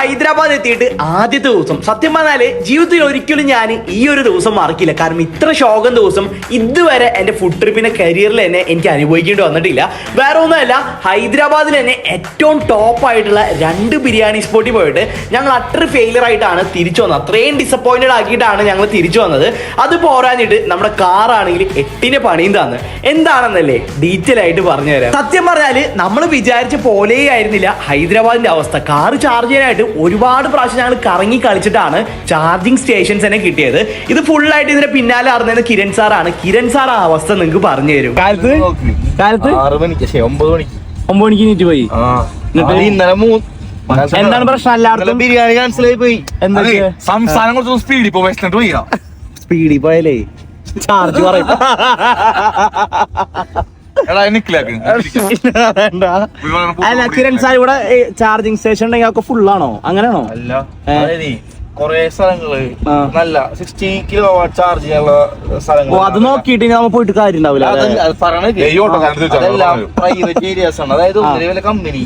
ഹൈദരാബാദ് എത്തിയിട്ട് ആദ്യത്തെ ദിവസം. സത്യം പറഞ്ഞാൽ ജീവിതത്തിൽ ഒരിക്കലും ഞാൻ ഈ ഒരു ദിവസം മറക്കില്ല. കാരണം ഇത്ര ശോകം ദിവസം ഇതുവരെ എന്റെ ഫുഡ് ട്രിപ്പിന്റെ കരിയറിൽ തന്നെ എനിക്ക് അനുഭവിക്കേണ്ടി വന്നിട്ടില്ല. വേറെ ഒന്നുമല്ല ഹൈദരാബാദിൽ തന്നെ ഏറ്റവും ടോപ്പ് ആയിട്ടുള്ള രണ്ട് ബിരിയാണി സ്പോട്ടിൽ പോയിട്ട് ഞങ്ങൾ അത്ര ഫെയിലർ ആയിട്ടാണ് തിരിച്ചു വന്നത്. അത്രയും ഡിസപ്പോയിന്റഡ് ആക്കിയിട്ടാണ് ഞങ്ങൾ തിരിച്ചു വന്നത്. അത് പോരാഞ്ഞിട്ട് നമ്മുടെ കാറാണെങ്കിൽ എട്ടിന് പണിയും തന്ന്. എന്താണെന്നല്ലേ ഡീറ്റെയിൽ ആയിട്ട് പറഞ്ഞു തരാം സത്യം പറഞ്ഞാൽ നമ്മൾ വിചാരിച്ച പോലെ ആയിരുന്നില്ല ഹൈദരാബാദിന്റെ അവസ്ഥ. കാർ ചാർജ് ചെയ്യാനായിട്ട് ഒരുപാട് പ്രാവശ്യം ഞങ്ങൾ കറങ്ങി കളിച്ചിട്ടാണ് ചാർജിങ് സ്റ്റേഷൻസ് തന്നെ കിട്ടിയത്. ഇത് ഫുൾ ആയിട്ട് ഇതിന്റെ പിന്നാലെ അറിഞ്ഞത് കിരൺ സാറാണ് കിരൺ സാർ ആ അവസ്ഥ നിങ്ങൾക്ക് പറഞ്ഞു തരും. കാലത്ത്? കാലത്ത്? ആറ് മണിക്ക് ഒമ്പത് മണിക്ക്. ഒമ്പത് മണിക്ക് നീറ്റ് പോയി. ഇന്നലെ എന്താണ് പ്രശ്നം? എല്ലായിടത്തും? ബിരിയാണി ക്യാൻസൽ ആയി പോയി. എന്തൊക്കെ? സംസ്ഥാനം കുറച്ച് സ്പീഡിൽ വെച്ചിട്ട് പോയി സ്പീഡിൽ പോയാലേ. ചാർജ് പറയും. അല്ല കിരൺ സാർ ഇവിടെ ചാർജിങ് സ്റ്റേഷൻ ഉണ്ടെങ്കിൽ അതൊക്കെ ഫുൾ ആണോ? അങ്ങനെയാണോ? അല്ല. കൊറേ സ്ഥലങ്ങൾ നല്ല സിക്സ്റ്റി കിലോ ചാർജ് ചെയ്യാനുള്ള സ്ഥലങ്ങൾ അത് നോക്കിയിട്ട് ഇനി നമ്മ പോയിട്ട് കാര്യം ഉണ്ടാവില്ല അതല്ല, പ്രൈവറ്റ് ഏരിയാസ് ആണ്. അതായത് ആ. കമ്പനി.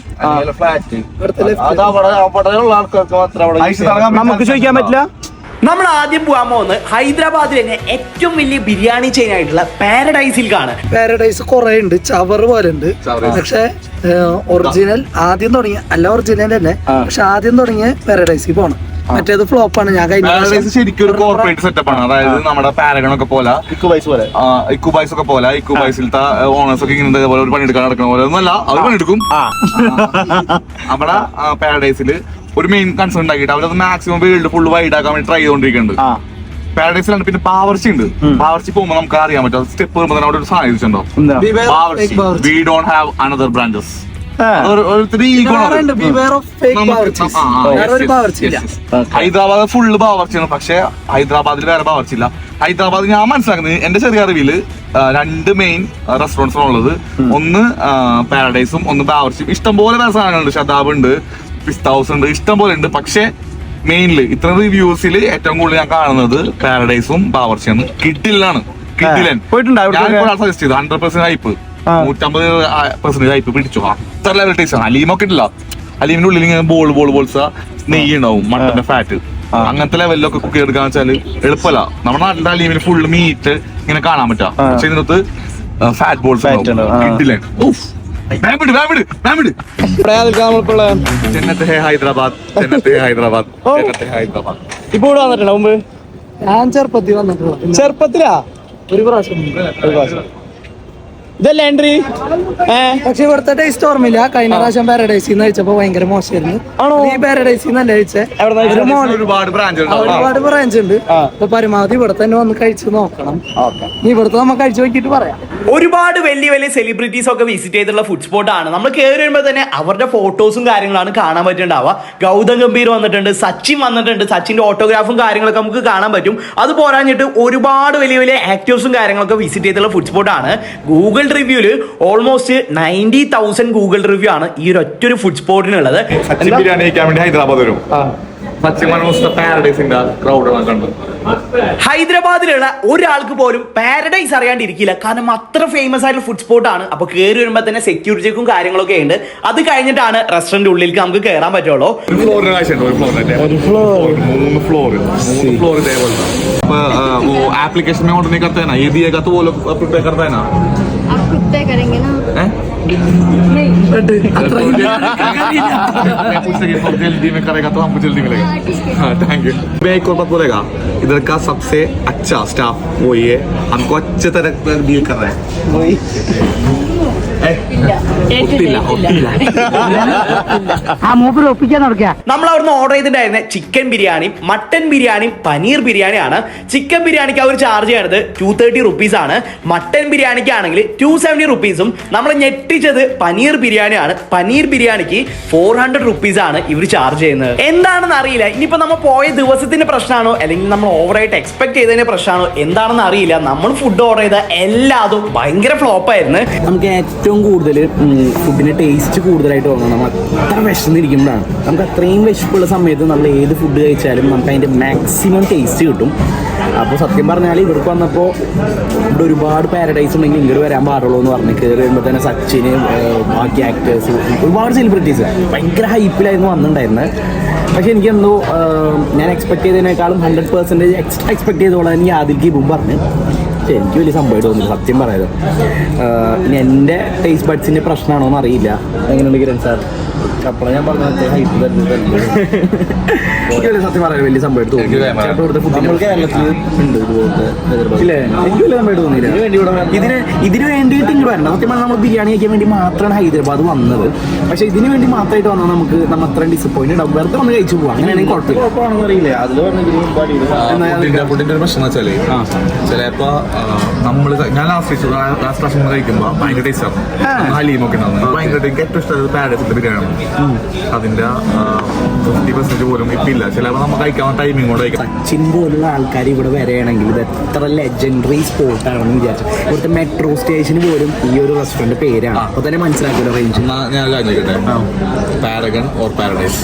ഫ്ലാറ്റ് അത് അവിടെ അവിടെ ഉള്ള ആൾക്കാർക്ക് മാത്രം നമുക്ക് ചോദിക്കാൻ പറ്റില്ല? നമ്മൾ ആദ്യം പോകാൻ പോകുന്നത് ഹൈദരാബാദിൽ തന്നെ ഏറ്റവും വലിയ ബിരിയാണി ചെയിൻ ആയിട്ടുള്ള പാരഡൈസിൽക്കാണ് പാരഡൈസ് കുറെ ഉണ്ട് ചവർ പോലെ ഉണ്ട്. പക്ഷെ ഒറിജിനൽ ആദ്യം തുടങ്ങിയ അല്ല ഒറിജിനൽ തന്നെ പക്ഷെ ആദ്യം തുടങ്ങിയ പാരഡൈസിൽ പോണം. മറ്റേത് ഫ്ലോപ്പ് ആണ് ഞാൻ കഴിഞ്ഞ ശരിക്കും ഒരു കോർപ്പറേറ്റ് സെറ്റപ്പ് ആണ്. അതായത് നമ്മുടെ പാരഗൺ ഒക്കെ പോലെ. ഇക്ക് പൈസ പോലെ ഇക്കുബൈസ് ഒക്കെ പോലെ. ഇക്കുബൈസിലത്തെ ഓണേഴ്സ് ഒക്കെ ഇങ്ങനെ ഇതേപോലെ ഒരു പണിയെടുക്കാൻ നടക്കണ പോലെ. ഒന്നല്ല അവർ പണിയെടുക്കും. അവിടെ പാരഡൈസിൽ ഒരു മെയിൻ കൺസേൺ ഉണ്ടാക്കിയിട്ട് അവരത് മാക്സിമം വേൾഡ് ഫുൾ വൈഡ് ആക്കാൻ വേണ്ടി ട്രൈ ചെയ്തോണ്ടിരിക്കുന്നുണ്ട്. ആ. പാരഡൈസിലാണ് പിന്നെ പാവർച്ചി ഉണ്ട്. പാവർച്ചി പോകുമ്പോൾ നമുക്ക് അറിയാൻ പറ്റും. സ്റ്റെപ്പ് വരുമ്പോൾ തന്നെ അവിടെ ഒരു സാധനം ഇരിച്ചിട്ടുണ്ടോ. We don't have another branches. Hyderabad full ബാവർച്ചിയാണ് പക്ഷെ ഹൈദരാബാദിൽ വേറെ ബാവർച്ചി ഇല്ല. ഹൈദരാബാദ് ഞാൻ മനസ്സിലാക്കുന്നത് എന്റെ ചെറിയ അറിവിൽ രണ്ട് മെയിൻ റെസ്റ്റോറന്റ്സ് ഉള്ളത്. ഒന്ന് പാരഡൈസും ഒന്ന് പാവർച്ചും ഇഷ്ടംപോലെ വേറെ സാധനങ്ങളുണ്ട്. ഷതാബ് ഉണ്ട്. പിസ്ത ഹൗസ് ഉണ്ട്. ഇഷ്ടം പോലെ ഉണ്ട്. പക്ഷെ മെയിൻലി ഇത്ര റിവ്യൂസിൽ ഏറ്റവും കൂടുതൽ ഞാൻ കാണുന്നത് പാരഡൈസും ബാവർച്ചയാണ് കിഡിലാണ് കിഡിലൻ പോയിട്ടുണ്ട്? ഞാൻ സജസ്റ്റ് ചെയ്തു. Hundred percent hype. നൂറ്റമ്പത് പെർസെന്റ് ഹൈപ്പ് പിടിച്ചു. അത്ര ലെവൽ ടേസ്റ്റ് അലീമൊക്കെ ഇല്ല അലീമിന്റെ ഉള്ളിൽ ഇങ്ങനെ ബോൾ ബോൾ ബോൾസ് നെയ്യ് ഉണ്ടാവും മട്ടന്റെ ഫാറ്റ് അങ്ങനത്തെ ലെവലിലൊക്കെ കുക്ക് എടുക്കാന്ന് വെച്ചാൽ എളുപ്പമല്ല നമ്മുടെ നാട്ടിലെ അലീമിന് ഫുള്ള് മീറ്റ് ഇങ്ങനെ കാണാൻ പറ്റാ. പക്ഷെ ഇതിനകത്ത് ഫാറ്റ് ബോൾസ് Fat ഹൈദരാബാദ് ചെന്നത്തെ ഹേ ഹൈദരാബാദ് ഓ. ചെന്നത്തെ ഹേ ഹൈദരാബാദ്. ഇപ്പൊ ഇവിടെ വന്നിട്ടുണ്ടോ മുമ്പ്? ഞാൻ ചെറുപ്പത്തിൽ വന്നിട്ടുള്ള. ചെറുപ്പത്തിലാ? ഒരു പ്രാവശ്യം. ഇതല്ലേ എൻട്രി പക്ഷെ ഇവിടുത്തെ ടേസ്റ്റ് ഓർമ്മയില്ല. കഴിഞ്ഞ പ്രാവശ്യം പാരഡൈസിൽ നിന്ന് കഴിച്ചപ്പോ ഭയങ്കര മോശമായിരുന്നു. ആണോ? ഈ പാരഡൈസിൽ നിന്ന് കഴിച്ചത്? ഒരുപാട് ബ്രാഞ്ച് ഉണ്ട്. അപ്പൊ പരമാവധി ഇവിടെ തന്നെ വന്ന് കഴിച്ചു നോക്കണം. നീ ഇവിടുത്തെ നമുക്ക് കഴിച്ചു നോക്കിയിട്ട് പറയാം. ഒരുപാട് വലിയ വലിയ സെലിബ്രിറ്റീസ് ഒക്കെ വിസിറ്റ് ചെയ്തിട്ടുള്ള ഫുഡ് സ്പോട്ട് ആണ്. നമ്മൾ കയറി വരുമ്പോൾ തന്നെ അവരുടെ ഫോട്ടോസും കാര്യങ്ങളാണ് കാണാൻ പറ്റുന്നുണ്ടാവുക. ഗൗതം ഗംഭീർ വന്നിട്ടുണ്ട് സച്ചിൻ വന്നിട്ടുണ്ട്. സച്ചിന്റെ ഓട്ടോഗ്രാഫും കാര്യങ്ങളൊക്കെ നമുക്ക് കാണാൻ പറ്റും. അത് പോരാഞ്ഞിട്ട് ഒരുപാട് വലിയ വലിയ ആക്ടേഴ്സും കാര്യങ്ങളൊക്കെ വിസിറ്റ് ചെയ്തിട്ടുള്ള ഫുഡ് സ്പോട്ട് ആണ്. Google റിവ്യൂല് almost ninety thousand Google review ആണ് ഈ ഒരു ഒറ്റൊരു ഫുഡ് സ്പോട്ടിനുള്ളത് സച്ചിൻ ബിരിയാണി കഴിക്കാൻ വേണ്ടി ഹൈദരാബാദ് വരും സച്ചിൻ മനോസ് പാരഡൈസിന്റെ ക്രൗഡ് കണ്ടു ഹൈദരാബാദിലുള്ള ഒരാൾക്ക് പോലും പാരഡൈസ് അറിയാണ്ടിരിക്കില്ല കാരണം അത്ര ഫേമസ് ആയിട്ടുള്ള ഫുഡ് സ്പോട്ട് ആണ് അപ്പൊ കയറി വരുമ്പോൾ തന്നെ സെക്യൂരിറ്റി ചെക്കും കാര്യങ്ങളൊക്കെ ഉണ്ട് അത് കഴിഞ്ഞിട്ടാണ് റെസ്റ്റോറന്റ് ഉള്ളിലേക്ക് നമുക്ക് കയറാൻ പറ്റുള്ളൂ ഒരു ഫ്ലോറിന് കാഴ്ചയുണ്ട് ഒരു ഫ്ലോറിന്റെ ഒരു floor. മൂന്ന് ഫ്ലോർ മൂന്ന് ഫ്ലോർ ഇതേപോലത്തെ अ, वो एप्लीकेशन में ऑर्डर नहीं करते हैं ना ये दिएगा तो वो लोग प्रिपेयर करता है ना बातें करेंगे ना है? जल्दी में करेगा तो हमको जल्दी मिलेगा हाँ थैंक यू एक और बात बोलेगा इधर का सबसे अच्छा स्टाफ वही है हमको अच्छे तरह डील कर रहा है ആ മൂപ്പര് ഒപ്പിക്കാൻ നടക്കുക നമ്മൾ അവിടുന്ന് ഓർഡർ ചെയ്തിട്ടുണ്ടായിരുന്ന ചിക്കൻ ബിരിയാണി മട്ടൻ ബിരിയാണി പനീർ ബിരിയാണി ആണ് ചിക്കൻ ബിരിയാണിക്ക് അവർ ചാർജ് ചെയ്യണത് ടു തേർട്ടി റുപ്പീസ് ആണ്. മട്ടൻ ബിരിയാണിക്ക് ആണെങ്കിൽ ടു സെവന്റി റുപ്പീസും നമ്മൾ ഞെട്ടിച്ചത് പനീർ ബിരിയാണി ആണ് പനീർ ബിരിയാണിക്ക് ഫോർ ഹൺഡ്രഡ് റുപ്പീസ് ആണ് ഇവർ ചാർജ് ചെയ്യുന്നത്. എന്താണെന്ന് അറിയില്ല. ഇനിയിപ്പോ നമ്മൾ പോയ ദിവസത്തിന്റെ പ്രശ്നമാണോ അല്ലെങ്കിൽ നമ്മൾ ഓവറായിട്ട് എക്സ്പെക്ട് ചെയ്തതിന്റെ പ്രശ്നമാണോ എന്താണെന്ന് അറിയില്ല. നമ്മൾ ഫുഡ് ഓർഡർ ചെയ്ത എല്ലാതും ഭയങ്കര ഫ്ലോപ്പായിരുന്നു നമുക്ക് ഏറ്റവും കൂടുതൽ ഫുഡിന് ടേസ്റ്റ് കൂടുതലായിട്ട് തോന്നുന്നു നമ്മൾ അത്ര വിശന്നിരിക്കുമ്പോഴാണ്. നമുക്ക് അത്രയും വിശപ്പുള്ള സമയത്ത് നമ്മൾ ഏത് ഫുഡ് കഴിച്ചാലും നമുക്ക് അതിന്റെ മാക്സിമം ടേസ്റ്റ് കിട്ടും. അപ്പോൾ സത്യം പറഞ്ഞാൽ ഇവർക്ക് വന്നപ്പോൾ ഇവിടെ ഒരുപാട് പാരഡൈസ് ഉണ്ടെങ്കിൽ ഇങ്ങോട്ട് വരാൻ പാടുള്ളൂ എന്ന് പറഞ്ഞ് കയറി വരുമ്പോൾ തന്നെ സച്ചിന് ബാക്കി ആക്ടേഴ്സ് ഒരുപാട് സെലിബ്രിറ്റീസ് ഭയങ്കര ഹൈപ്പിലായിരുന്നു വന്നിട്ടുണ്ടായിരുന്നത് പക്ഷെ എനിക്കെന്തോ ഞാൻ എക്സ്പെക്ട് ചെയ്തതിനേക്കാളും ഹൺഡ്രഡ് പെർസെന്റേജ് എക്സ്ട്രാ എക്സ്പെക്ട് ചെയ്തോളാം എനിക്ക് ആദ്യം ഇപ്പം പറഞ്ഞു. എനിക്ക് വലിയ സംഭവമായിട്ട് തോന്നുന്നു സത്യം പറയാലോ. ഏഹ്, ഇനി എന്റെ ടേസ്റ്റ് ബഡ്സിന്റെ പ്രശ്നമാണോ എന്ന് അറിയില്ല. എങ്ങനെയുണ്ട് കിരൺ സാർ? ഞാൻ തരുന്നത് സത്യം പറയാൻ വലിയ നമ്മൾ കേരളത്തിൽ ഉണ്ട് ഇതുപോലത്തെ. ഇല്ലേ? എനിക്ക് വലിയ തോന്നിയില്ല. ഇതിന് വേണ്ടി ഇവിടെ വരണം. ഇതിന് ഇതിന് വേണ്ടിയിട്ട് ഇങ്ങോട്ട് വരണം സത്യം പറഞ്ഞാൽ നമ്മൾ ബിരിയാണി കഴിക്കാൻ വേണ്ടി മാത്രമാണ് ഹൈദരാബാദ് വന്നത്. പക്ഷെ ഇതിന് വേണ്ടി മാത്രമായിട്ട് വന്നാൽ നമുക്ക് നമ്മൾ അത്രയും ഡിസപ്പോയിന്റ് ഉണ്ടാവും. വെറുതെ വന്ന് കഴിച്ചു പോവാം. അങ്ങനെയാണെങ്കിൽ കുഴപ്പമില്ല. പ്രശ്നം വെച്ചാൽ ചിലപ്പോ നമ്മൾ ഞാൻ ലാസ്റ്റ് ലാസ്റ്റ് പ്രാവശ്യം കഴിക്കുമ്പോ ഭയങ്കര ടേസ്റ്റ് ആണ് ഹലീമൊക്കെ ഉണ്ടാവും. ഭയങ്കര ഏറ്റവും ഇഷ്ടം പാരഡൈസിന്റെ ബിരിയാണി അതിന്റെ ഫിഫ്റ്റി പെർസെന്റ് പോലും ഇപ്പൊ ഇല്ല ചിലപ്പോ നമുക്ക് കഴിക്കാൻ ടൈമിംഗ് കൊണ്ട് സച്ചിൻ പോലുള്ള ആൾക്കാർ ഇവിടെ വരികയാണെങ്കിൽ ഇത് എത്ര ലെജൻഡറി സ്പോട്ട് ആണെന്ന് വിചാരിച്ചു. ഇവിടുത്തെ മെട്രോ സ്റ്റേഷന് പോലും ഈ ഒരു റെസ്റ്റോറന്റ് പേരാണ്. അപ്പൊ തന്നെ മനസ്സിലാക്കില്ല റേഞ്ച് ഞാൻ കാര്യം പാരഗൺ ഓർ പാരഡൈസ്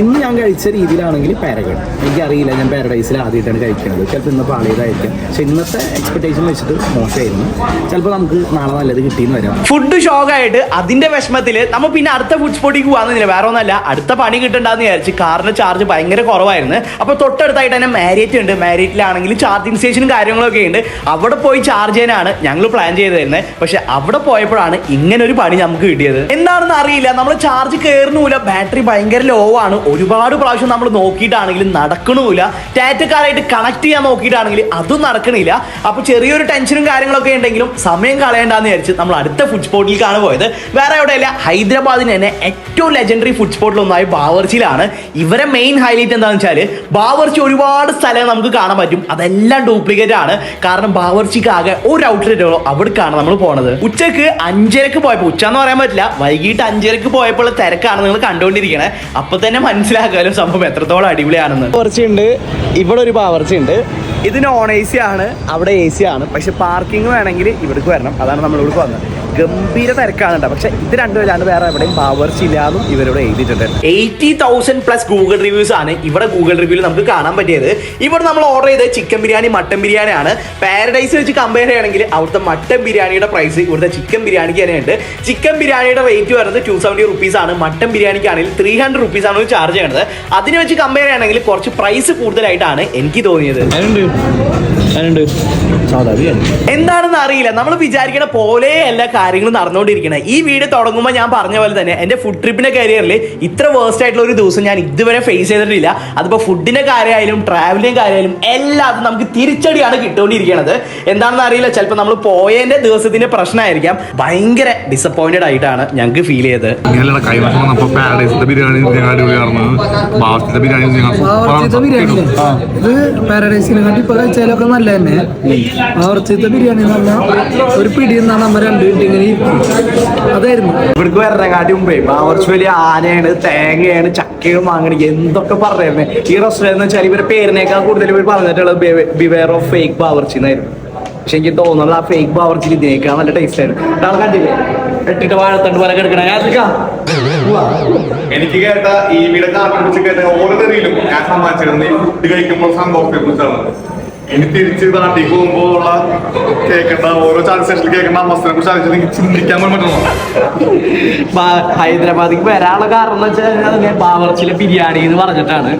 ഇന്ന് ഞാൻ കഴിച്ച രീതിയിലാണെങ്കിൽ പാരഗൺ എനിക്കറിയില്ല ഞാൻ പാരഡൈസിൽ ആദ്യമായിട്ടാണ് കഴിക്കുന്നത്. ചിലപ്പോൾ ഇന്ന് പാളിയതായിരിക്കും. പക്ഷെ ഇന്നത്തെ എക്സ്പെക്ടേഷൻ വെച്ചിട്ട് മോശമായിരുന്നു. ചിലപ്പോൾ നമുക്ക് നാളെ നല്ലത് കിട്ടിയെന്ന് വരാം. ഫുഡ് ഷോക്കായിട്ട് അതിന്റെ വിഷമത്തിൽ നമ്മൾ പിന്നെ അടുത്ത ഫുഡ് സ്പോട്ടിക്ക് പോകാന്നില്ല വേറെ ഒന്നല്ല. അടുത്ത പണി കിട്ടണ്ടെന്ന് വിചാരിച്ച് കാറിന്റെ ചാർജ് ഭയങ്കര കുറവായിരുന്നു. അപ്പൊ തൊട്ടടുത്തായിട്ട് തന്നെ മാരിയറ്റ് ഉണ്ട്. മാരിയറ്റിലാണെങ്കിൽ ചാർജിങ് സ്റ്റേഷനും കാര്യങ്ങളൊക്കെ ഉണ്ട്. അവിടെ പോയി ചാർജ് ചെയ്യാനാണ് ഞങ്ങൾ പ്ലാൻ ചെയ്തിരുന്നത് പക്ഷെ അവിടെ പോയപ്പോഴാണ് ഇങ്ങനെ ഒരു പണി നമുക്ക് കിട്ടിയത്. എന്താണെന്ന് അറിയില്ല. നമ്മൾ ചാർജ് കയറുന്നില്ല ബാറ്ററി ഭയങ്കര ലോ ആണ്. ഒരുപാട് പ്രാവശ്യം നമ്മൾ നോക്കിയിട്ടാണെങ്കിലും നടക്കണമില്ല. ടാറ്റക്കാരായിട്ട് കണക്ട് ചെയ്യാൻ നോക്കിയിട്ടാണെങ്കിൽ അതും നടക്കണില്ല. അപ്പൊ ചെറിയൊരു ടെൻഷനും കാര്യങ്ങളൊക്കെ ഉണ്ടെങ്കിലും സമയം കളയണ്ടെന്ന് വിചാരിച്ച് നമ്മൾ അടുത്ത ഫുഡ് സ്പോട്ടിലേക്കാണ് പോയത്. വേറെ എവിടെയല്ല. ഹൈദരാബാദിന് തന്നെ ഏറ്റവും ലെജൻഡറി ഫുഡ് സ്പോട്ടിലൊന്നായ ബാവർച്ചിയിലാണ്. ഇവരെ മെയിൻ ഹൈലൈറ്റ് എന്താണെന്ന് വെച്ചാൽ ബാവർച്ചി ഒരുപാട് സ്ഥലം നമുക്ക് കാണാൻ പറ്റും. അതെല്ലാം ഡ്യൂപ്ലിക്കേറ്റ് ആണ്. കാരണം ബാവർച്ചിക്ക് ആകെ ഒരു ഔട്ട്ലെറ്റ് ഉള്ളൂ. അവിടേക്കാണ് നമ്മൾ പോണത്. ഉച്ചയ്ക്ക് അഞ്ചരക്ക് പോയപ്പോൾ ഉച്ച എന്ന് പറയാൻ പറ്റില്ല. വൈകിട്ട് അഞ്ചരക്ക് പോയപ്പോൾ തിരക്കാണ് നിങ്ങൾ കണ്ടുകൊണ്ടിരിക്കണേ. അപ്പൊ തന്നെ മനസ്സിലാക്കാലും സംഭവം എത്രത്തോളം അടിപൊളിയാണെന്ന്. ഉണ്ട്. ഇവിടെ ഒരു പാവർച്ച ഉണ്ട്. ഇത് നോൺ എ സി ആണ്. അവിടെ എ സി ആണ്. പക്ഷെ പാർക്കിംഗ് വേണമെങ്കിൽ ഇവിടേക്ക് വരണം. അതാണ് നമ്മൾ ഇവിടെ വന്നത് ഗംഭീര തിരക്കാണ് കേട്ടോ പക്ഷെ ഇത് രണ്ടുമല്ലാണ്ട് വേറെ എവിടെയും പാവർച്ച ഇല്ലാന്നും ഇവരോട് എഴുതിയിട്ടുണ്ട്. Eighty thousand plus Google reviews ആണ് ഇവിടെ ഗൂഗിൾ റിവ്യൂവിൽ നമുക്ക് കാണാൻ പറ്റിയത്. ഇവിടെ നമ്മൾ ഓർഡർ ചെയ്തത് ചിക്കൻ ബിരിയാണി മട്ടൻ ബിരിയാണി ആണ് പാരഡൈസ് വെച്ച് കമ്പയർ ചെയ്യുകയാണെങ്കിൽ അവിടുത്തെ മട്ടൻ ബിരിയാണിയുടെ പ്രൈസ് ഇവിടുത്തെ ചിക്കൻ ബിരിയാണിക്ക് തന്നെയുണ്ട്. ചിക്കൻ ബിരിയാണിയുടെ റേറ്റ് വരുന്നത് ടു സെവന്റി റുപ്പീസ് ആണ്. മട്ടൻ ബിരിയാണിക്ക് ആണെങ്കിൽ ത്രീ ഹൺഡ്രഡ് റുപ്പീസ് ആണ് ചാർജ് ചെയ്യുന്നത്. അതിനെ വെച്ച് കമ്പയർ ചെയ്യുകയാണെങ്കിൽ കുറച്ച് പ്രൈസ് കൂടുതലായിട്ടാണ് എനിക്ക് തോന്നിയത്. എന്താണെന്ന് അറിയില്ല. നമ്മൾ വിചാരിക്കണ പോലെ എല്ലാ കാര്യങ്ങളും നടന്നുകൊണ്ടിരിക്കണേ. ഈ വീഡിയോ തുടങ്ങുമ്പോൾ ഞാൻ പറഞ്ഞ പോലെ തന്നെ എന്റെ ഫുഡ് ട്രിപ്പിന്റെ കരിയറിൽ ഇത്ര വേസ്റ്റ് ആയിട്ടുള്ള ഒരു ദിവസം ഞാൻ ഇതുവരെ ഫേസ് ചെയ്തിട്ടില്ല. അതിപ്പോൾ ഫുഡിന്റെ കാര്യമായാലും ട്രാവലിംഗ് കാര്യമായാലും എല്ലാം നമുക്ക് തിരിച്ചടിയാണ് കിട്ടുകൊണ്ടിരിക്കുന്നത് എന്താണെന്ന് അറിയില്ല. ചിലപ്പോൾ നമ്മൾ പോയതിന്റെ ദിവസത്തിന്റെ പ്രശ്നമായിരിക്കാം ഭയങ്കര ഡിസപ്പോയിന്റഡ് ആയിട്ടാണ് ഞങ്ങൾക്ക് ഫീൽ ചെയ്തത്. പാരഡൈസിന്റെ ബിരിയാണി ഞങ്ങൾ അടിപൊളിയായിരുന്നു. ബാവത്തിന്റെ ബിരിയാണി ഞങ്ങൾ പാരഡൈസിനെ കാട്ടി ഇപ്പൊ കഴിച്ചാലൊക്കെ നല്ല തന്നെ ബാവർച്ചിത്തെ ബിരിയാണി എന്ന് പറഞ്ഞാൽ ഒരു പിടി എന്നാണ് നമ്മൾ രണ്ട് മിനിറ്റ് ഇങ്ങനെ. അതായിരുന്നു. ഇവിടേക്ക് വരണക്കാട്ടി മുമ്പേ ബാവർച്ച് വലിയ ആനയാണ് തേങ്ങയാണ് ചക്കയും വാങ്ങണി എന്തൊക്കെ പറയുന്നത് ഈ റെസ്റ്റോറന്റ് എന്ന് വെച്ചാൽ ഇവരുടെ പേരിനേക്കാൾ കൂടുതൽ ഇവർ പറഞ്ഞിട്ടുള്ളത് ബിവെയർ ഓഫ് ഫേക്ക് ബാവർച്ചി എന്നായിരുന്നു. പക്ഷെ എനിക്ക് തോന്നുന്നത് ആ ഫേക്ക് ബാവർച്ചി ഇതിനേക്കാൾ നല്ല ടേസ്റ്റ് ആയിരുന്നു ആൾ കണ്ടില്ലേ? എട്ടിട്ട് വാഴത്തണ്ട് പോലെ കിടക്കണ. എനിക്ക് കേട്ട ഈ വീടെ കാട്ടുപിടിച്ച് കേട്ട ഓരോ തെറിയിലും ഞാൻ സമ്മാനിച്ചിരുന്നു ഈ ഫുഡ് കഴിക്കുമ്പോൾ സംഭവത്തെ കുറിച്ചാണ്. ഇനി തിരിച്ച് നാട്ടിൽ പോകുമ്പോഴുള്ള കേൾക്കേണ്ട ഓരോ ചാർജ് സെഷനിൽ കേൾക്കേണ്ട അവസ്ഥയെ കുറിച്ച് ആലോചിച്ച് ചിന്തിക്കാൻ പറ്റുന്നു ഹൈദരാബാദിക്ക് വരാനുള്ള കാരണം എന്ന് വെച്ചാൽ ബാവർച്ചിലെ ബിരിയാണി എന്ന് പറഞ്ഞിട്ടാണ്.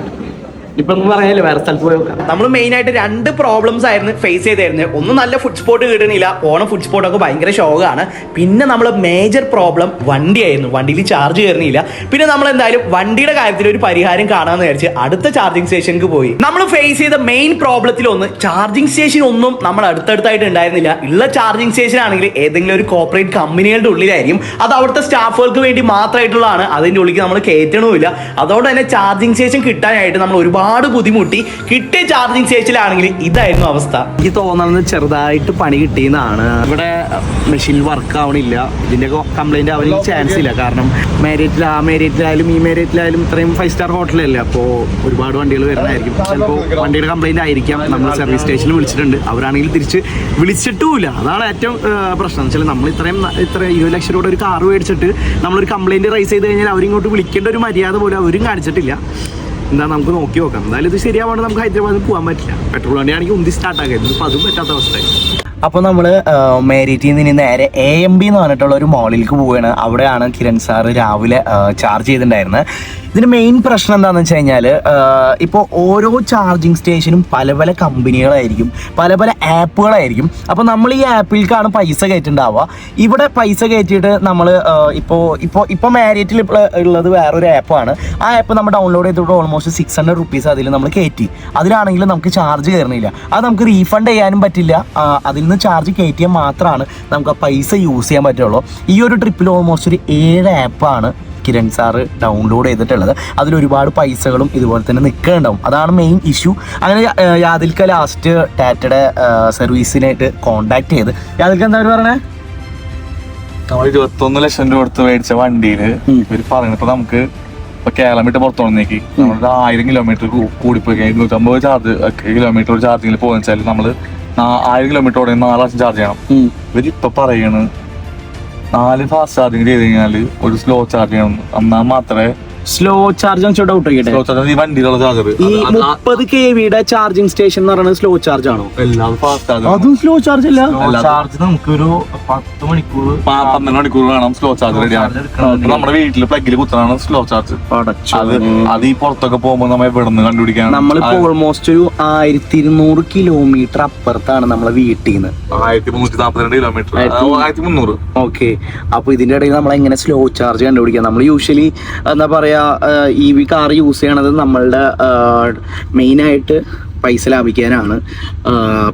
ഇപ്പൊ ഒന്നും പറയാനില്ല വേറെ സ്ഥലത്ത് പോയി നോക്കാം. നമ്മൾ മെയിൻ ആയിട്ട് രണ്ട് പ്രോബ്ലംസ് ആയിരുന്നു ഫേസ് ചെയ്തായിരുന്നത് ഒന്ന് നല്ല ഫുഡ് സ്പോട്ട് കിട്ടണില്ല. ഓണം ഫുഡ് സ്പോട്ടൊക്കെ ഭയങ്കര ഷോക്കാണ് പിന്നെ നമ്മൾ മേജർ പ്രോബ്ലം വണ്ടിയായിരുന്നു വണ്ടിയിൽ ചാർജ് കയറുന്നില്ല പിന്നെ നമ്മൾ എന്തായാലും വണ്ടിയുടെ കാര്യത്തിൽ ഒരു പരിഹാരം കാണാമെന്ന് വിചാരിച്ച് അടുത്ത ചാർജിങ് സ്റ്റേഷനിലേക്ക് പോയി. നമ്മൾ ഫേസ് ചെയ്ത മെയിൻ പ്രോബ്ലത്തിൽ ഒന്ന് ചാർജിങ് സ്റ്റേഷൻ ഒന്നും നമ്മൾ അടുത്തടുത്തായിട്ട് ഉണ്ടായിരുന്നില്ല. ഉള്ള ചാർജിങ് സ്റ്റേഷൻ ആണെങ്കിൽ ഏതെങ്കിലും ഒരു കോർപ്പറേറ്റ് കമ്പനികളുടെ ഉള്ളിലായിരിക്കും. അത് അവിടുത്തെ സ്റ്റാഫുകൾക്ക് വേണ്ടി മാത്രമായിട്ടുള്ളതാണ്. അതിന്റെ ഉള്ളിലേക്ക് നമ്മൾ കയറ്റണമില്ല അതുകൊണ്ട് തന്നെ ചാർജിങ് സ്റ്റേഷൻ കിട്ടാനായിട്ട് നമ്മൾ ഒരുപാട് ഒരുപാട് ബുദ്ധിമുട്ടി. കിട്ടിയ ചാർജിങ് സ്റ്റേഷനിലാണെങ്കിൽ ഇതായിരുന്നു അവസ്ഥ. എനിക്ക് തോന്നുന്നത് ചെറുതായിട്ട് പണി കിട്ടിയെന്നാണ്. ഇവിടെ മെഷീൻ വർക്ക് ആവണില്ല. ഇതിന്റെ കംപ്ലൈന്റ് ആവാൻ ചാൻസ് ഇല്ല. കാരണം മേരിയറ്റിൽ ആ മേരിയറ്റിലായാലും ഈ മേരിയറ്റിലായാലും ഇത്രയും ഫൈവ് സ്റ്റാർ ഹോട്ടലല്ലേ അപ്പോ ഒരുപാട് വണ്ടികൾ വരുന്നതായിരിക്കും ചിലപ്പോൾ വണ്ടിയുടെ കംപ്ലൈന്റ് ആയിരിക്കാം. നമ്മൾ സർവീസ് സ്റ്റേഷനിൽ വിളിച്ചിട്ടുണ്ട്. അവരാണെങ്കിൽ തിരിച്ച് വിളിച്ചിട്ടുമില്ല. അതാണ് ഏറ്റവും പ്രശ്നം. വെച്ചാൽ നമ്മൾ ഇത്രയും ഇത്ര ഇരുപത് ലക്ഷം രൂപയുടെ ഒരു കാർ മേടിച്ചിട്ട് നമ്മളൊരു കംപ്ലൈന്റ് റൈസ് ചെയ്ത് കഴിഞ്ഞാൽ അവരിങ്ങോട്ട് വിളിക്കേണ്ട ഒരു മര്യാദ പോലും അവരും കാണിച്ചിട്ടില്ല. എന്താ നമുക്ക് നോക്കി നോക്കാം. എന്തായാലും ഇത് ശരിയാവാണ്ട് നമുക്ക് ഹൈദരാബാദിൽ പോകാൻ പറ്റില്ല. പെട്രോൾ വണ്ടിയാണെങ്കിൽ ഉന്തി സ്റ്റാർട്ട് ആക്കാം. ഇതിപ്പോൾ അതും പറ്റാത്ത അവസ്ഥയായി. അപ്പോൾ നമ്മൾ മേരിറ്റിൽ നിന്ന് നേരെ എ എം ബി എന്ന് പറഞ്ഞിട്ടുള്ള ഒരു മോളിലേക്ക് പോവുകയാണ്. അവിടെയാണ് കിരൺ സാറ് രാവിലെ ചാർജ് ചെയ്തിട്ടുണ്ടായിരുന്നത്. ഇതിന് മെയിൻ പ്രശ്നം എന്താണെന്ന് വെച്ച് കഴിഞ്ഞാൽ ഇപ്പോൾ ഓരോ ചാർജിങ് സ്റ്റേഷനും പല പല കമ്പനികളായിരിക്കും പല പല ആപ്പുകളായിരിക്കും. അപ്പോൾ നമ്മൾ ഈ ആപ്പിൽക്കാണ് പൈസ കയറ്റുണ്ടാവുക. ഇവിടെ പൈസ കയറ്റിയിട്ട് നമ്മൾ ഇപ്പോൾ ഇപ്പോൾ ഇപ്പോൾ മാരിയറ്റിൽ ഉള്ളത് വേറൊരു ആപ്പാണ്. ആ ആപ്പ് നമ്മൾ ഡൗൺലോഡ് ചെയ്തിട്ട് ഓൾമോസ്റ്റ് സിക്സ് ഹൺഡ്രഡ് റുപ്പീസ് അതിൽ നമ്മൾ കയറ്റി. അതിലാണെങ്കിൽ നമുക്ക് ചാർജ് കയറുന്നില്ല അത് നമുക്ക് റീഫണ്ട് ചെയ്യാനും പറ്റില്ല. അതിൽ നിന്ന് ചാർജ് കയറ്റിയാൽ മാത്രമാണ് നമുക്ക് ആ പൈസ യൂസ് ചെയ്യാൻ പറ്റുള്ളൂ. ഈ ഒരു ട്രിപ്പിൽ ഓൾമോസ്റ്റ് ഒരു ഏഴ് ആപ്പാണ് കിരൺ സാറ് ഡൗൺലോഡ് ചെയ്തിട്ടുള്ളത്. അതിൽ ഒരുപാട് പൈസകളും ഇതുപോലെ തന്നെ നിൽക്കുന്നുണ്ടാവും. അതാണ് മെയിൻ ഇഷ്യൂ അങ്ങനെ യാതിൽക്ക ലാസ്റ്റ് ടാറ്റയുടെ സർവീസിനായിട്ട് കോണ്ടാക്ട് ചെയ്ത്. യാതിൽക്ക എന്താ പറഞ്ഞേ? നമ്മൾ ഇരുപത്തൊന്ന് ലക്ഷം രൂപ കൊടുത്ത് മേടിച്ച വണ്ടിയിൽ ഇവർ പറയുന്നത് ഇപ്പൊ നമുക്ക് ഇപ്പൊ കേരളം വിട്ട് പുറത്തോണേക്ക് നമ്മളൊരു ആയിരം കിലോമീറ്റർ കൂടിപ്പോയി. ഇരുന്നൂറ്റമ്പത് ചാർജ് കിലോമീറ്റർ ചാർജിങ്ങിൽ പോകുന്ന വെച്ചാൽ നമ്മൾ ആയിരം കിലോമീറ്റർ ഓടെ നാല് പ്രാവശ്യം ചാർജ് ചെയ്യണം. ഇവരിപ്പൊ ഇപ്പൊ പറയണ് നാല് ഫാസ്റ്റ് ചാർജിങ് ചെയ്ത് കഴിഞ്ഞാൽ ഒരു സ്ലോ ചാർജ് ചെയ്യണം എന്നാൽ മാത്രമേ സ്ലോ ചാർജ് ഡൗട്ട് ഈ വണ്ടിയിലുള്ള ചാർജർ ഈ മുപ്പത് കെ വിയുടെ ചാർജിങ് സ്റ്റേഷൻ എന്ന് പറയുന്നത് സ്ലോ ചാർജ് ആണോ? എല്ലാം ഫാസ്റ്റ് ആണ്. അതും സ്ലോ ചാർജ് അല്ല? ചാർജ് നമുക്ക് ഒരു പത്ത് മണിക്കൂർ പന്ത്രണ്ട് മണിക്കൂർ വേണം സ്ലോ ചാർജ് റെഡിയാണ് നമ്മുടെ വീട്ടിൽ പ്ലഗിൽ കുത്തണാണ് സ്ലോ ചാർജ് അത് അത് ഈ പുറത്തൊക്കെ പോകുമ്പോൾ നമ്മൾ എവിടെ നിന്ന് കണ്ടുപിടിക്കാൻ നമ്മളിപ്പോ ഓൾമോസ്റ്റ് ഒരു ആയിരത്തി ഇരുന്നൂറ് കിലോമീറ്റർ അപ്പുറത്താണ് നമ്മളെ വീട്ടിൽ നിന്ന് ആയിരത്തി മുന്നൂറ്റി കിലോമീറ്റർ ആയിരത്തി മുന്നൂറ് ഓക്കെ അപ്പൊ ഇതിന്റെ ഇടയിൽ നമ്മൾ എങ്ങനെ സ്ലോ ചാർജ് കണ്ടുപിടിക്കാം? നമ്മൾ യൂഷ്വലി എന്താ പറയാ ഇ വി കാർ യൂസ് ചെയ്യണത് നമ്മളുടെ മെയിനായിട്ട് പൈസ ലാഭിക്കാനാണ്.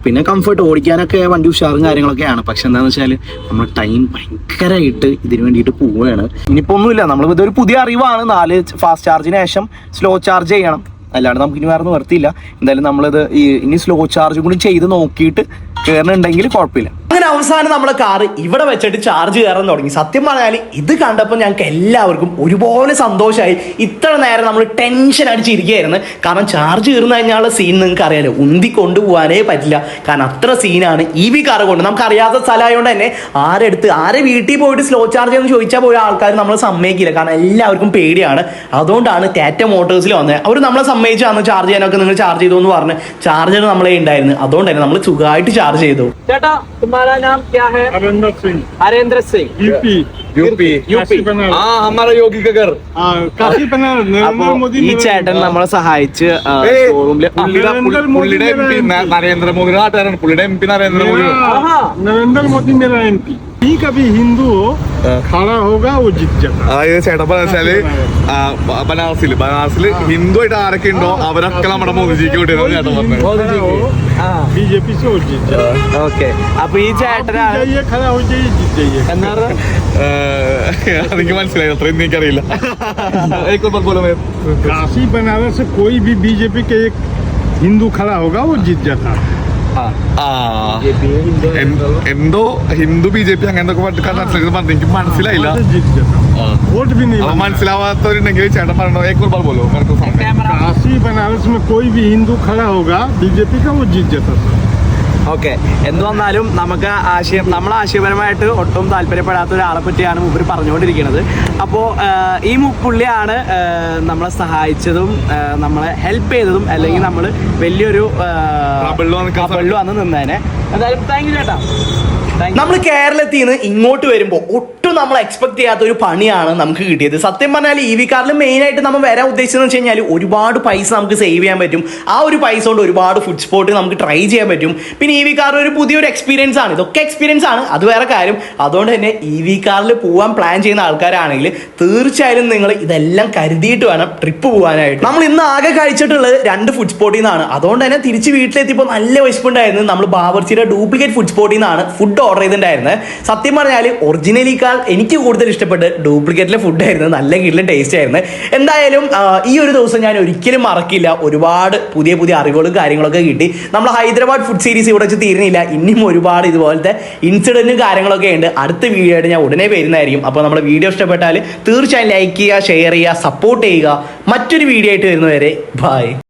പിന്നെ കംഫർട്ട് ഓടിക്കാനൊക്കെ വണ്ടി ഉഷാറും കാര്യങ്ങളൊക്കെയാണ്. പക്ഷെ എന്താണെന്ന് വെച്ചാൽ നമ്മൾ ടൈം ഭയങ്കരമായിട്ട് ഇതിന് വേണ്ടിയിട്ട് പോവുകയാണ് ഇനിയിപ്പോൾ ഒന്നുമില്ല. നമ്മൾ ഇതൊരു പുതിയ അറിവാണ്. നാല് ഫാസ്റ്റ് ചാർജിന് ശേഷം സ്ലോ ചാർജ് ചെയ്യണം. അല്ലാണ്ട് നമുക്ക് ഇനി വേറെ നിവർത്തിയില്ല എന്തായാലും നമ്മളിത് ഈ ഇനി സ്ലോ ചാർജ് കൂടി ചെയ്ത് നോക്കിയിട്ട് കയറുന്നുണ്ടെങ്കിൽ കുഴപ്പമില്ല. അങ്ങനെ അവസാനം നമ്മളെ കാറ് ഇവിടെ വെച്ചിട്ട് ചാർജ് കയറാൻ തുടങ്ങി. സത്യം പറഞ്ഞാൽ ഇത് കണ്ടപ്പോൾ ഞങ്ങൾക്ക് എല്ലാവർക്കും ഒരുപോലെ സന്തോഷമായി ഇത്ര നേരം നമ്മൾ ടെൻഷൻ അടിച്ചിരിക്കുകയായിരുന്നു കാരണം ചാർജ് കയറുന്ന കഴിഞ്ഞാലുള്ള സീൻ നിങ്ങൾക്ക് അറിയാലോ. ഉന്തി കൊണ്ടുപോകാനേ പറ്റില്ല. കാരണം അത്ര സീനാണ് ഇ വി കാർ കൊണ്ട്. നമുക്ക് അറിയാത്ത സ്ഥലമായതുകൊണ്ട് തന്നെ ആരെടുത്ത് ആരെ വീട്ടിൽ പോയിട്ട് സ്ലോ ചാർജ് എന്ന് ചോദിച്ചാൽ പോയ ആൾക്കാർ നമ്മൾ സമ്മതിക്കില്ല. കാരണം എല്ലാവർക്കും പേടിയാണ്. അതുകൊണ്ടാണ് ടാറ്റ മോട്ടോഴ്സിൽ വന്നത് അവർ നമ്മളെ സമ്മതിച്ചാണ് ചാർജ് ചെയ്യാനൊക്കെ നിങ്ങൾ ചാർജ് ചെയ്തു എന്ന് പറഞ്ഞ്. ചാർജർ നമ്മളെ ഉണ്ടായിരുന്നു. അതുകൊണ്ട് തന്നെ നമ്മൾ സുഖമായിട്ട് ചാർജ് ചെയ്തു. ചേട്ടാ तुम्हारा नाम क्या है Harendra Singh Harendra Singh UP UP UP Banaras ആ हमारा योगी का घर हाँ काशी बनारस അപ്പൊ नरेंद्र मोदी ഈ ने- ചേട്ടൻ നമ്മളെ സഹായിച്ച് ഏയ്, ഷോറൂമില് പുള്ളിയുടെ നരേന്ദ്ര മോദി പുള്ളിയുടെ എം പി मेरा MP. നരേന്ദ്രമോദി നാട്ടുകാരാണ് പുള്ളിയുടെ എം പി നരേന്ദ്രമോദി मेरा नरेंद्र मोदी मेरा एमपी ही कभी हिंदू हो खड़ा होगा वो जीत जाता അതായത് ചേട്ടൻ വെച്ചാല് ബനാറസില് ബനാറസില് ഹിന്ദു ആയിട്ട് ആരൊക്കെ ഉണ്ടോ അവരൊക്കെ നമ്മുടെ മോദിജിക്ക് വിട്ടിരുന്നു ചേട്ടൻ പറഞ്ഞത് खड़ा हो बीजेपी से वो जीत जाता ഓക്കെ അപ്പൊ ഈ आप ചേട്ടനാണ് जाइए खड़ा हो जाइए जीत जाइए എന്നാ എനിക്ക് മനസ്സിലായി അത്രയും എനിക്കറിയില്ല एक और बात बोलो मैं काशी बनारस से कोई भी बीजेपी के एक हिंदू खड़ा होगा वो जीत जाता ആ എൻ- എന്തോ ഹിന്ദു ബി ജെ പി അങ്ങനത്തെ ട്രാൻസ്ലേഷൻ പറഞ്ഞു എനിക്ക് മനസ്സിലായില്ല वहाँ से जीत जाता ആ. वोट भी नहीं അപ്പൊ बनता। മനസ്സിലാവാത്തവരുണ്ടെങ്കിൽ ചേട്ടൻ പറഞ്ഞോ एक और बार बोलो मेरे को समझ में आया। काशी बनारस में कोई भी हिंदू खड़ा होगा बीजेपी का वो जीत जाता था ഓക്കെ. എന്ത് വന്നാലും നമുക്ക് ആശയം നമ്മൾ ആശയപരമായിട്ട് ഒട്ടും താല്പര്യപ്പെടാത്ത ഒരാളെ പറ്റിയാണ് മുമ്പ് പറഞ്ഞുകൊണ്ടിരിക്കുന്നത്. അപ്പോൾ ഈ മുപ്പുള്ളിയാണ് നമ്മളെ സഹായിച്ചതും നമ്മളെ ഹെൽപ്പ് ചെയ്തതും അല്ലെങ്കിൽ നമ്മൾ വലിയൊരു കബളിൽ വന്ന് നിന്നേനെ. എന്തായാലും താങ്ക് യു ചേട്ടാ. നമ്മൾ കേരളത്തിൽ നിന്ന് ഇങ്ങോട്ട് വരുമ്പോൾ ഒട്ടും നമ്മൾ എക്സ്പെക്ട് ചെയ്യാത്ത ഒരു പണിയാണ് നമുക്ക് കിട്ടിയത്. സത്യം പറഞ്ഞാൽ ഇ വി കാറിൽ മെയിൻ ആയിട്ട് നമ്മൾ വരാൻ ഉദ്ദേശിച്ചതെന്ന് വെച്ച് കഴിഞ്ഞാൽ ഒരുപാട് പൈസ നമുക്ക് സേവ് ചെയ്യാൻ പറ്റും. ആ ഒരു പൈസ കൊണ്ട് ഒരുപാട് ഫുഡ് സ്പോട്ട് നമുക്ക് ട്രൈ ചെയ്യാൻ പറ്റും. പിന്നെ ഇ വി കാർ ഒരു പുതിയൊരു എക്സ്പീരിയൻസ് ആണ്. ഇതൊക്കെ എക്സ്പീരിയൻസ് ആണ്. അത് വേറെ കാര്യം. അതുകൊണ്ട് തന്നെ ഇ വി കാറിൽ പോകാൻ പ്ലാൻ ചെയ്യുന്ന ആൾക്കാരാണെങ്കിൽ തീർച്ചയായും നിങ്ങൾ ഇതെല്ലാം കരുതിയിട്ട് വേണം ട്രിപ്പ് പോകാനായിട്ട് നമ്മൾ ഇന്ന് ആകെ കഴിച്ചിട്ടുള്ളത് രണ്ട് ഫുഡ് സ്പോട്ടിൽ നിന്നാണ് അതുകൊണ്ട് തന്നെ തിരിച്ച് വീട്ടിലെത്തിയപ്പോൾ നല്ല വിശപ്പുണ്ടായിരുന്നു. നമ്മൾ ബാവർച്ചിയുടെ ഡ്യൂപ്ലിക്കേറ്റ് ഫുഡ് സ്പോട്ടിൽ നിന്നാണ് ഫുഡ് ഓർഡർ ചെയ്തിട്ടുണ്ടായിരുന്നത്. സത്യം പറഞ്ഞാൽ ഒറിജിനലിക്കാൾ എനിക്ക് കൂടുതൽ ഇഷ്ടപ്പെട്ട് ഡ്യൂപ്ലിക്കേറ്റിലെ ഫുഡ് ആയിരുന്നു. നല്ല കിടലും ടേസ്റ്റ് ആയിരുന്നു. എന്തായാലും ഈ ഒരു ദിവസം ഞാൻ ഒരിക്കലും മറക്കില്ല. ഒരുപാട് പുതിയ പുതിയ അറിവുകളും കാര്യങ്ങളൊക്കെ കിട്ടി. നമ്മൾ ഹൈദരാബാദ് ഫുഡ് സീരീസ് ഇവിടെ വെച്ച് തീരുന്നില്ല. ഇനിയും ഒരുപാട് ഇതുപോലത്തെ ഇൻസിഡന്റും കാര്യങ്ങളൊക്കെ ഉണ്ട്. അടുത്ത വീഡിയോ ആയിട്ട് ഞാൻ ഉടനെ വരുന്നതായിരിക്കും. അപ്പോൾ നമ്മുടെ വീഡിയോ ഇഷ്ടപ്പെട്ടാൽ തീർച്ചയായും ലൈക്ക് ചെയ്യുക ഷെയർ ചെയ്യുക സപ്പോർട്ട് ചെയ്യുക. മറ്റൊരു വീഡിയോ ആയിട്ട് വരുന്നവരെ ബൈ